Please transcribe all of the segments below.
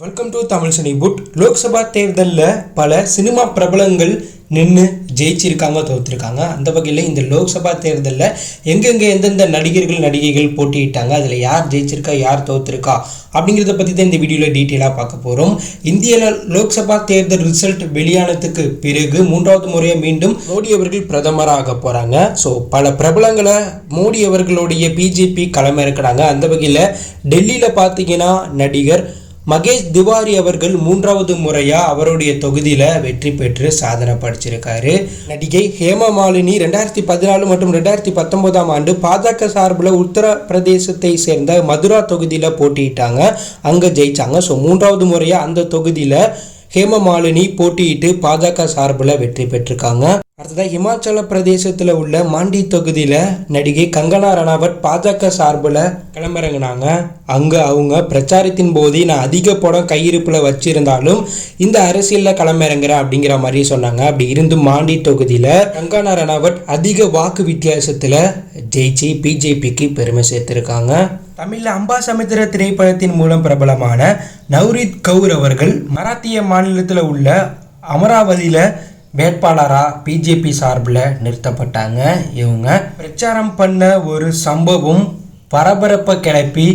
Welcome to Tamil cine pot Lok Sabha தேர்தலில் பல cinema பிரபலங்கள் நின்று ஜெயிச்சிருக்காங்க தோத்துருக்காங்க. அந்த வகையில் இந்த லோக்சபா தேர்தலில் எங்கெங்கே எந்தெந்த நடிகர்கள் நடிகைகள் போட்டியிட்டாங்க அதில் யார் ஜெயிச்சிருக்கா யார் தோத்துருக்கா அப்படிங்கிறத பற்றி தான் இந்த வீடியோவில் டீட்டெயிலாக பார்க்க போகிறோம் இந்தியாவில் லோக்சபா தேர்தல் ரிசல்ட் வெளியானதுக்கு பிறகு மூன்றாவது முறையாக மீண்டும் மோடி அவர்கள் பிரதமராக போகிறாங்க ஸோ பல பிரபலங்களை மோடி அவர்களுடைய பிஜேபி களமிறக்கிறாங்க அந்த வகையில் டெல்லியில் பார்த்தீங்கன்னா நடிகர் மகேஷ் திவாரி அவர்கள் மூன்றாவது முறையாக அவருடைய தொகுதியில் வெற்றி பெற்று சாதனை படிச்சிருக்காரு. நடிகை ஹேமா மாலினி ரெண்டாயிரத்தி பதினாலு மற்றும் ரெண்டாயிரத்தி பத்தொன்பதாம் ஆண்டு பாஜக சார்பில் உத்தரப்பிரதேசத்தை சேர்ந்த மதுரா தொகுதியில் போட்டியிட்டாங்க. அங்கே ஜெயிச்சாங்க. ஸோ மூன்றாவது முறையாக அந்த தொகுதியில் ஹேம மாலினி போட்டியிட்டு பாஜக சார்பில் வெற்றி பெற்றிருக்காங்க. அடுத்ததாக இமாச்சல பிரதேசத்தில் உள்ள மாண்டி தொகுதியில் நடிகை கங்கனா ரணாவத் பாஜக சார்பில் கிளம்பிறங்கினாங்க அங்கே அவங்க பிரச்சாரத்தின் போது நான் அதிக படம் கையிருப்பில் வச்சிருந்தாலும் இந்த அரசியலில் கிளம்பிறங்குறேன் அப்படிங்கிற மாதிரி சொன்னாங்க. அப்படி இருந்து மாண்டி தொகுதியில் கங்கனா ரணாவத் அதிக வாக்கு வித்தியாசத்தில் ஜெயிச்சு பிஜேபிக்கு பெருமை சேர்த்துருக்காங்க. தமிழில் அம்பா சமுத்திர திரைப்படத்தின் மூலம் பிரபலமான நவ்ரீத் கவுர் அவர்கள் மராத்திய மாநிலத்தில் உள்ள அமராவதியில் வேட்பாளராக பிஜேபி சார்பில் நிறுத்தப்பட்டாங்க இவங்க. பிரச்சாரம் பண்ண ஒரு சம்பவம் பரபரப்பை கிளப்பி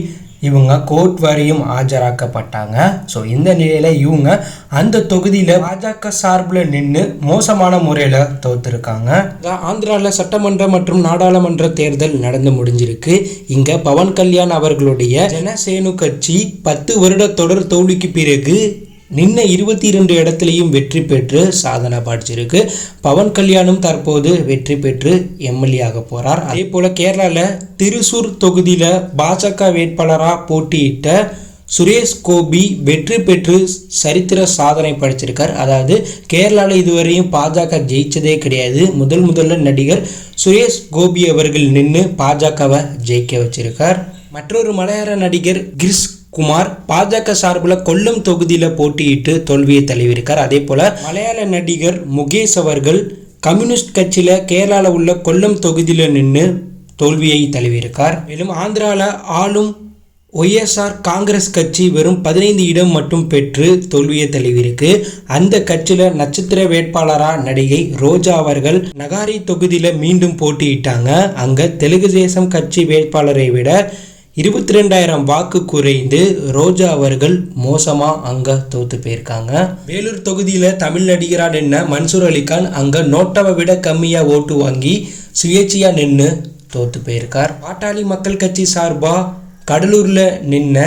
இவங்க கோர்ட் வரையும் ஆஜராக்கப்பட்டாங்க. ஸோ இந்த நிலையில் இவங்க அந்த தொகுதியில் பாஜக சார்பில் நின்று மோசமான முறையில் தோத்துருக்காங்க. ஆந்திராவில் சட்டமன்ற மற்றும் நாடாளுமன்ற தேர்தல் நடந்து முடிஞ்சிருக்கு. இங்கே பவன் கல்யாண் அவர்களுடைய ஜனசேனு கட்சி பத்து வருட தொடர் தோல்விக்கு பிறகு நின்ன இருபத்தி இரண்டு இடத்துலையும் வெற்றி பெற்று சாதனை படிச்சிருக்கு. பவன் கல்யாணும் தற்போது வெற்றி பெற்று எம்எல்ஏ ஆக போகிறார் அதே போல் கேரளாவில் திருசூர் தொகுதியில் பாஜக வேட்பாளராக போட்டியிட்ட சுரேஷ் கோபி வெற்றி பெற்று சரித்திர சாதனை படைச்சிருக்கார். அதாவது கேரளாவில் இதுவரையும் பாஜக ஜெயிச்சதே கிடையாது. முதல் முதல்ல நடிகர் சுரேஷ் கோபி அவர்கள் நின்று பாஜகவை ஜெயிக்க வச்சிருக்கார். மற்றொரு மலையாள நடிகர் கிரிஸ் குமார் பாஜக சார்பில் கொல்லம் தொகுதியில் போட்டியிட்டு தோல்வியை தழுவியிருக்கார் அதே போல் மலையாள நடிகர் முகேஷ் அவர்கள் கம்யூனிஸ்ட் கட்சியில் கேரளாவில் உள்ள கொல்லம் தொகுதியில் நின்று தோல்வியை தழுவியிருக்கார் மேலும் ஆந்திராவில் ஆளும் ஒய்எஸ்ஆர் காங்கிரஸ் கட்சி வெறும் பதினைந்து இடம் மட்டும் பெற்று தோல்வியை தழுவியிருக்கு அந்த கட்சியில் நட்சத்திர வேட்பாளராக நடிகை ரோஜா அவர்கள் நகாரி தொகுதியில் மீண்டும் போட்டியிட்டாங்க. அங்கே தெலுங்கு தேசம் கட்சி வேட்பாளரை விட இருபத்தி ரெண்டாயிரம் வாக்கு குறைந்து ரோஜா அவர்கள் மோசமாக அங்கே தோத்து போயிருக்காங்க. வேலூர் தொகுதியில் தமிழ் நடிகராக நின்ன மன்சூர் அலிகான் அங்கே நோட்டாவை விட கம்மியாக ஓட்டு வாங்கி சுயேட்சையாக நின்று தோத்து போயிருக்கார். பாட்டாளி மக்கள் கட்சி சார்பாக கடலூரில் நின்ன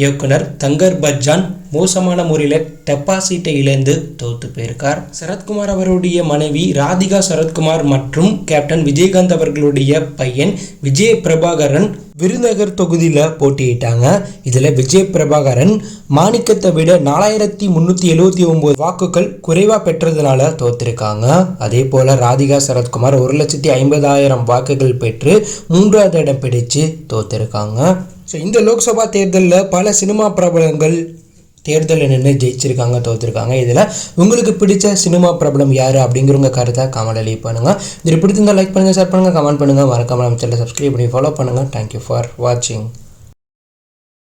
இயக்குனர் தங்கர் பச்சான் மோசமான முறையில் டெபாசிட்டை இழந்து தோத்து போயிருக்கார். சரத்குமார் அவருடைய மனைவி ராதிகா சரத்குமார் மற்றும் கேப்டன் விஜயகாந்த் அவர்களுடைய பையன் விஜய பிரபாகரன் விருதுநகர் தொகுதியில் போட்டியிட்டாங்க. இதில் விஜய் பிரபாகரன் மாணிக்கத்தை விட நாலாயிரத்தி முந்நூற்றி எழுபத்தி ஒம்பது வாக்குகள் குறைவாக பெற்றதுனால தோத்திருக்காங்க. அதே போல் ராதிகா சரத்குமார் ஒரு லட்சத்தி ஐம்பதாயிரம் வாக்குகள் பெற்று மூன்றாவது இடம் பிடிச்சு தோத்திருக்காங்க. ஸோ இந்த லோக்சபா தேர்தலில் பல சினிமா பிரபலங்கள் தேர்தலில் நின்று ஜெயிச்சிருக்காங்க தோத்துருக்காங்க. இதில் உங்களுக்கு பிடிச்ச சினிமா பிரபலம் யார் அப்படிங்கிறவங்க கருத்தை கமெண்ட் லீவ் பண்ணுங்கள் இது பிடிச்சிருந்தால் லைக் பண்ணுங்கள் ஷேர் பண்ணுங்கள் கமெண்ட் பண்ணுங்கள் மறக்காமல் நம்ம சேனலை சப்ஸ்கிரைப் பண்ணி ஃபாலோ பண்ணுங்கள் தேங்க்யூ ஃபார் வாட்சிங்